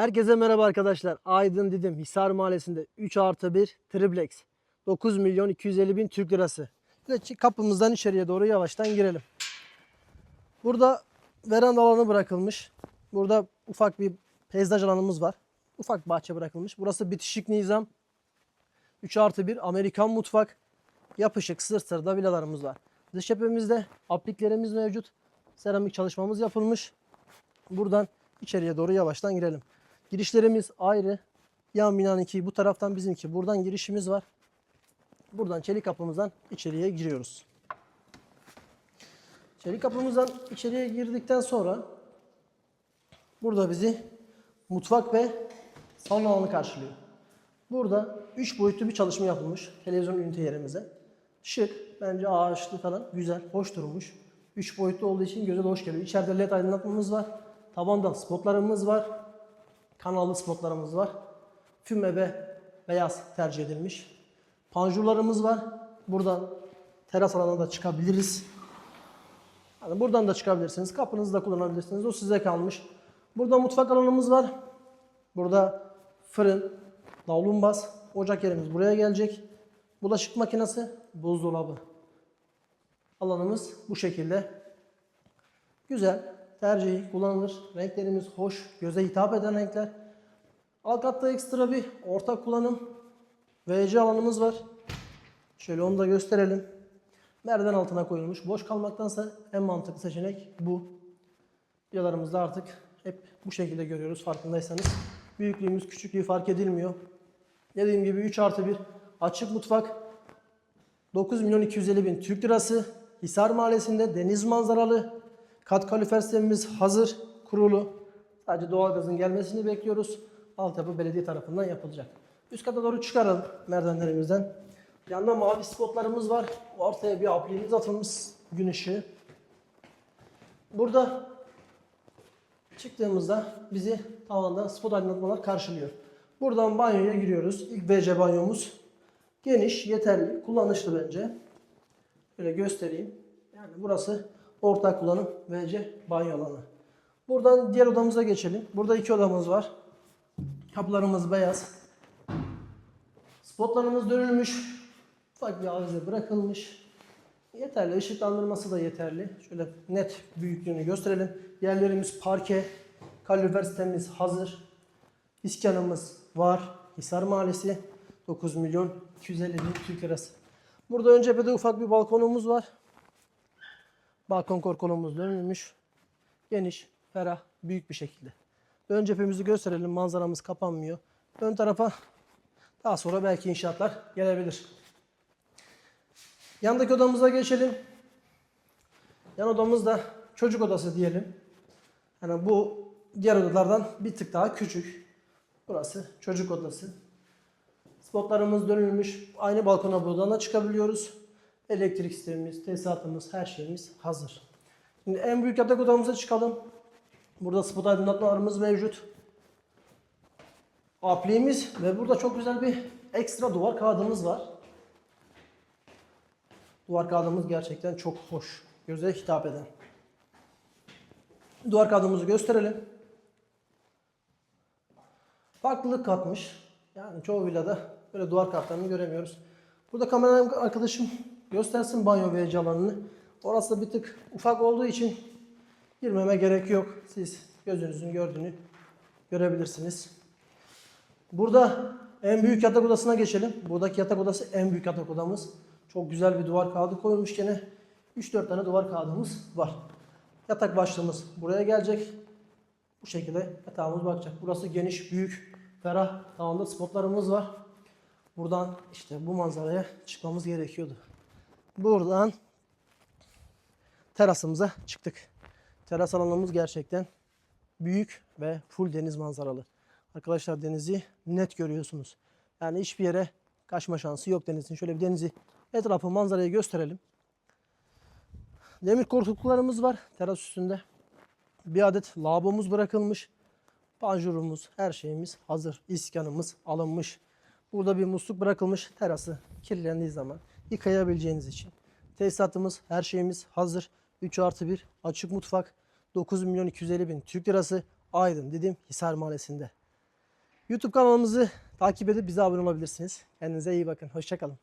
Herkese merhaba arkadaşlar. Aydın Didim Hisar Mahallesi'nde 3 artı 1 triplex. 9 milyon 250 bin Türk lirası. Kapımızdan içeriye doğru yavaştan girelim. Burada veranda alanı bırakılmış. Burada ufak bir peyzaj alanımız var. Ufak bahçe bırakılmış. Burası bitişik nizam. 3 artı 1 Amerikan mutfak. Yapışık sırt sırda villalarımız var. Dış cephemizde apliklerimiz mevcut. Seramik çalışmamız yapılmış. Buradan içeriye doğru yavaştan girelim. Girişlerimiz ayrı. Yan binanınki bu taraftan bizimki. Buradan girişimiz var. Buradan çelik kapımızdan içeriye giriyoruz. Çelik kapımızdan içeriye girdikten sonra burada bizi mutfak ve salon alanı karşılıyor. Burada 3 boyutlu bir çalışma yapılmış televizyon ünite yerimize. Şık, bence ağaçlı falan güzel, hoş durmuş. 3 boyutlu olduğu için göze de hoş geliyor. İçeride led aydınlatmamız var. Tabanda spotlarımız var. Kanallı spotlarımız var. Füme ve beyaz tercih edilmiş. Panjurlarımız var. Buradan teras alanına da çıkabiliriz. Yani buradan da çıkabilirsiniz. Kapınızı da kullanabilirsiniz. O size kalmış. Burada mutfak alanımız var. Burada fırın, davlumbaz, ocak yerimiz buraya gelecek. Bulaşık makinesi, buzdolabı. Alanımız bu şekilde. Güzel, tercih kullanılır. Renklerimiz hoş, göze hitap eden renkler. Alt katta ekstra bir ortak kullanım VC alanımız var. Şöyle onu da gösterelim. Merdiven altına koyulmuş. Boş kalmaktansa en mantıklı seçenek bu. Videolarımızda artık hep bu şekilde görüyoruz farkındaysanız. Büyüklüğümüz, küçüklüğü fark edilmiyor. Dediğim gibi 3 artı 1 açık mutfak. 9 milyon 250 bin Türk lirası. Hisar Mahallesi'nde deniz manzaralı. Kat kalorifer sistemimiz hazır, kurulu. Sadece doğalgazın gelmesini bekliyoruz. Altyapı belediye tarafından yapılacak. Üst kata doğru çıkaralım merdivenlerimizden. Yanında mavi spotlarımız var. Ortaya bir apliğimiz atılmış gün ışığı. Burada çıktığımızda bizi tavanda spot aydınlatmalar karşılıyor. Buradan banyoya giriyoruz. İlk WC banyomuz. Geniş, yeterli, kullanışlı bence. Şöyle göstereyim. Yani burası ortak kullanım WC banyo alanı. Buradan diğer odamıza geçelim. Burada iki odamız var. Kapılarımız beyaz. Spotlarımız dönülmüş. Ufak bir avize bırakılmış. Yeterli. ışıklandırması da yeterli. Şöyle net büyüklüğünü gösterelim. Yerlerimiz parke. Kalorifer sistemimiz hazır. İskanımız var. Hisar Mahallesi. 9 milyon 250 bin Türk lirası. Burada ön cephede ufak bir balkonumuz var. Balkon korkulumuz dönülmüş. Geniş, ferah, büyük bir şekilde. Ön cephemizi gösterelim. Manzaramız kapanmıyor. Ön tarafa daha sonra belki inşaatlar gelebilir. Yandaki odamıza geçelim. Yan odamız da çocuk odası diyelim. Yani bu diğer odalardan bir tık daha küçük. Burası çocuk odası. Spotlarımız dönülmüş. Aynı balkona buradan da çıkabiliyoruz. Elektrik sistemimiz, tesisatımız, her şeyimiz hazır. Şimdi en büyük yatak odamıza çıkalım. Burada spot aydınlatmalarımız mevcut. Apliğimiz ve burada çok güzel bir ekstra duvar kağıdımız var. Duvar kağıdımız gerçekten çok hoş. Göze hitap eden. Duvar kağıdımızı gösterelim. Farklılık katmış. Yani çoğu villada böyle duvar kağıtlarını göremiyoruz. Burada kameraman arkadaşım göstersin banyo ve alanını. Orası da bir tık ufak olduğu için girmeme gerek yok. Siz gözünüzün gördüğünü görebilirsiniz. Burada en büyük yatak odasına geçelim. Buradaki yatak odası en büyük yatak odamız. Çok güzel bir duvar kağıdı koyulmuş gene. 3-4 tane duvar kağıdımız var. Yatak başlığımız buraya gelecek. Bu şekilde yatağımız bakacak. Burası geniş, büyük, ferah. Tavanda spotlarımız var. Buradan işte bu manzaraya çıkmamız gerekiyordu. Buradan terasımıza çıktık. Teras alanımız gerçekten büyük ve full deniz manzaralı. Arkadaşlar denizi net görüyorsunuz. Yani hiçbir yere kaçma şansı yok denizin. Şöyle bir denizi etrafı manzarayı gösterelim. Demir korkuluklarımız var teras üstünde. Bir adet lavabomuz bırakılmış. Panjurumuz, her şeyimiz hazır. İskanımız alınmış. Burada bir musluk bırakılmış. Terası kirlendiği zaman yıkayabileceğiniz için. Tesisatımız, her şeyimiz hazır. 3 artı 1 açık mutfak. 9 milyon 250 bin Türk lirası. Aydın dedim Hisar Mahallesi'nde. YouTube kanalımızı takip edip bize abone olabilirsiniz. Kendinize iyi bakın. Hoşçakalın.